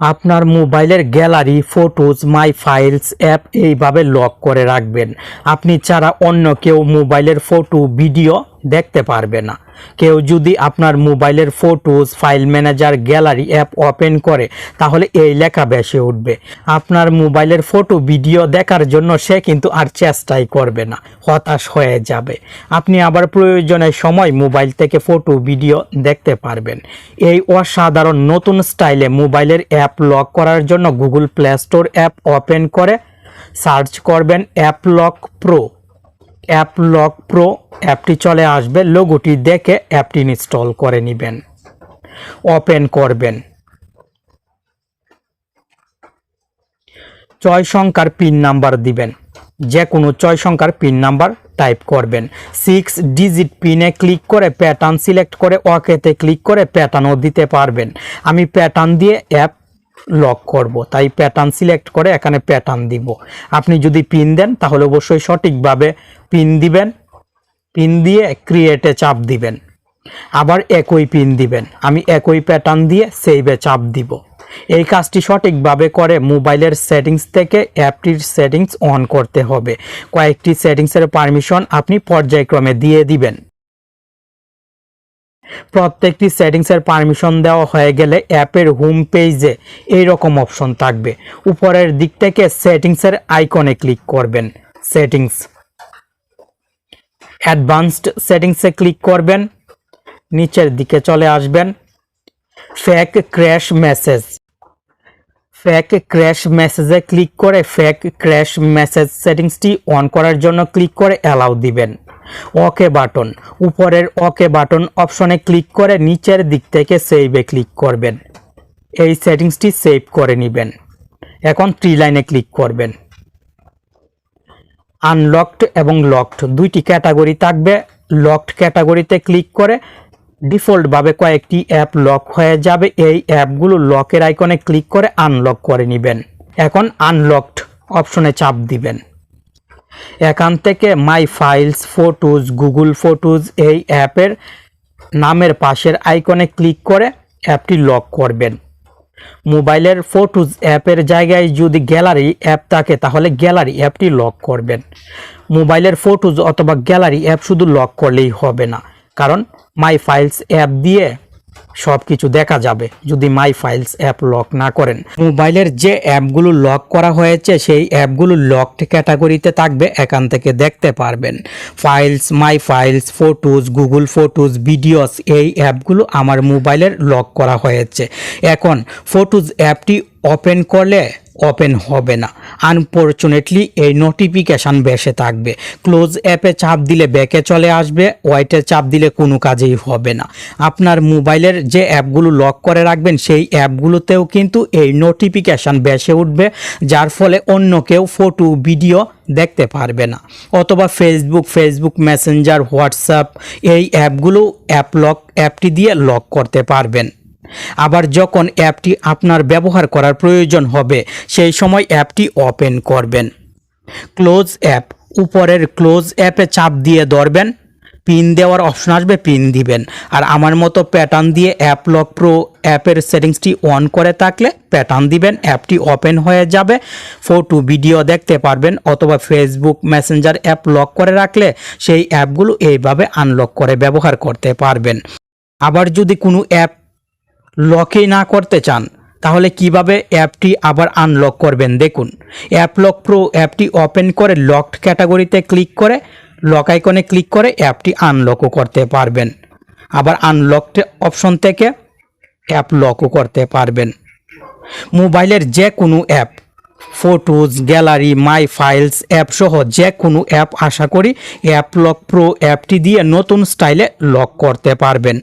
আপনার মোবাইলের gallery, photos, my files, app এইভাবে লক করে রাখবেন। আপনি ছাড়া অন্য কেউ মোবাইলের ফটো, ভিডিও দেখতে পারবে না। কেউ যদি আপনার মোবাইলের photos file manager gallery app open করে, তাহলে এই লেখা বেশি উঠবে। আপনার মোবাইলের ফটো ভিডিও দেখার জন্য সে কিন্তু আর চেষ্টাই করবে না, হতাশ হয়ে যাবে। আপনি আবার প্রয়োজনের সময় মোবাইল থেকে ফটো ভিডিও দেখতে পারবেন। এই অসাধারণ নতুন স্টাইলে মোবাইলের অ্যাপ লক করার জন্য Google play store app open করে সার্চ করবেন app lock pro app lock pro অ্যাপটি চলে আসবে। লোগোটি দেখে অ্যাপটি ইনস্টল করে নেবেন। ওপেন করবেন। ছয় সংখ্যার পিন নাম্বার দিবেন। যে কোনো ছয় সংখ্যার পিন নাম্বার টাইপ করবেন। সিক্স ডিজিট পিনে ক্লিক করে প্যাটার্ন সিলেক্ট করে ওকেতে ক্লিক করে প্যাটার্নও দিতে পারবেন। আমি প্যাটার্ন দিয়ে অ্যাপ লক করব। তাই প্যাটার্ন সিলেক্ট করে এখানে প্যাটার্ন দিব। আপনি যদি পিন দেন, তাহলে অবশ্যই সঠিকভাবে পিন দিবেন। পিন দিয়ে ক্রিয়েটে চাপ দিবেন। আবার একই পিন দিবেন। আমি একই প্যাটার্ন দিয়ে সেভে চাপ দিব। এই কাজটি সঠিকভাবে করে মোবাইলের সেটিংস থেকে অ্যাপটির সেটিংস অন করতে হবে। কয়েকটি সেটিংসের পারমিশন আপনি পর্যায়ক্রমে দিয়ে দিবেন। প্রত্যেকটি সেটিংসের পারমিশন দেওয়া হয়ে গেলে অ্যাপের হোম পেজে এই রকম অপশন থাকবে। উপরের দিক থেকে সেটিংসের আইকনে ক্লিক করবেন। সেটিংস অ্যাডভান্সড সেটিংসে ক্লিক করবেন। নিচের দিকে চলে আসবেন। Fake crash message fake crash মেসেজে ক্লিক করে ফ্যাক ক্র্যাশ মেসেজ সেটিংসটি অন করার জন্য ক্লিক করে অ্যালাউ দিবেন। Okay button. উপরের ওকে বাটন অপশনে ক্লিক করে নিচের দিক থেকে সেভে ক্লিক করবেন। এই সেটিংসটি সেভ করে নেবেন। এখন থ্রি লাইনে ক্লিক করবেন। আনলকড এবং লকড দুইটি ক্যাটাগরি থাকবে। লকড ক্যাটাগরিতে ক্লিক করে ডিফল্টভাবে কয়েকটি অ্যাপ লক হয়ে যাবে। এই অ্যাপগুলো লকের আইকনে ক্লিক করে আনলক করে নেবেন। এখন আনলকড অপশনে চাপ দিবেন। এখান থেকে my files photos Google photos এই অ্যাপের নামের পাশের আইকনে ক্লিক করে অ্যাপটি লক করবেন। মোবাইলের ফটোজ অ্যাপের জায়গায় যদি গ্যালারি অ্যাপ থাকে, তাহলে গ্যালারি অ্যাপটি লক করবেন। মোবাইলের ফটোজ অথবা গ্যালারি অ্যাপ শুধু লক করলেই হবে না, কারণ মাই ফাইলস অ্যাপ দিয়ে সব কিছু দেখা যাবে যদি মাই ফাইলস অ্যাপ লক না করেন। মোবাইলের যে অ্যাপগুলো লক করা হয়েছে, সেই অ্যাপগুলো লকড ক্যাটাগরিতে থাকবে, এখান থেকে দেখতে পারবেন। Files my files photos Google photos videos এই অ্যাপগুলো আমার মোবাইলের লক করা হয়েছে। এখন ফটোজ অ্যাপটি ওপেন করলে ওপেন হবে না। আনফর্চুনেটলি এই নোটিফিকেশান বেসে থাকবে। ক্লোজ অ্যাপে চাপ দিলে ব্যাকে চলে আসবে ওয়াইটে চাপ দিলে কোনো কাজেই হবে না। আপনার মোবাইলের যে অ্যাপগুলো লক করে রাখবেন, সেই অ্যাপগুলোতেও কিন্তু এই নোটিফিকেশান বেসে উঠবে, যার ফলে অন্য কেউ ফটো ভিডিও দেখতে পারবে না। অথবা ফেসবুক ফেসবুক মেসেঞ্জার হোয়াটসঅ্যাপ এই অ্যাপগুলো অ্যাপ লক অ্যাপটি দিয়ে লক করতে পারবেন। আবার যখন অ্যাপটি আপনার ব্যবহার করার প্রয়োজন হবে, সেই সময় অ্যাপটি ওপেন করবেন। ক্লোজ অ্যাপ, উপরের ক্লোজ অ্যাপে চাপ দিয়ে ধরবেন। পিন দেওয়ার অপশন আসবে, পিন দিবেন। আর আমার মতো প্যাটার্ন দিয়ে অ্যাপ লক প্রো অ্যাপের সেটিংসটি অন করে থাকলে প্যাটার্ন দিবেন, অ্যাপটি ওপেন হয়ে যাবে। ফটো ভিডিও দেখতে পারবেন অথবা ফেসবুক মেসেঞ্জার অ্যাপ লক করে রাখলে সেই অ্যাপগুলো এইভাবে আনলক করে ব্যবহার করতে পারবেন। আবার যদি কোনো অ্যাপ লকই না করতে চান, তাহলে কীভাবে অ্যাপটি আবার আনলক করবেন দেখুন। অ্যাপ লক প্রো অ্যাপটি ওপেন করে লকড ক্যাটাগরিতে ক্লিক করে লক আইকনে ক্লিক করে অ্যাপটি আনলকও করতে পারবেন। আবার আনলকড অপশন থেকে অ্যাপ লকও করতে পারবেন। মোবাইলের যে কোনো app photos gallery my files app সহ যে কোনো অ্যাপ আশা করি অ্যাপ লক প্রো অ্যাপটি দিয়ে নতুন স্টাইলে লক করতে পারবেন।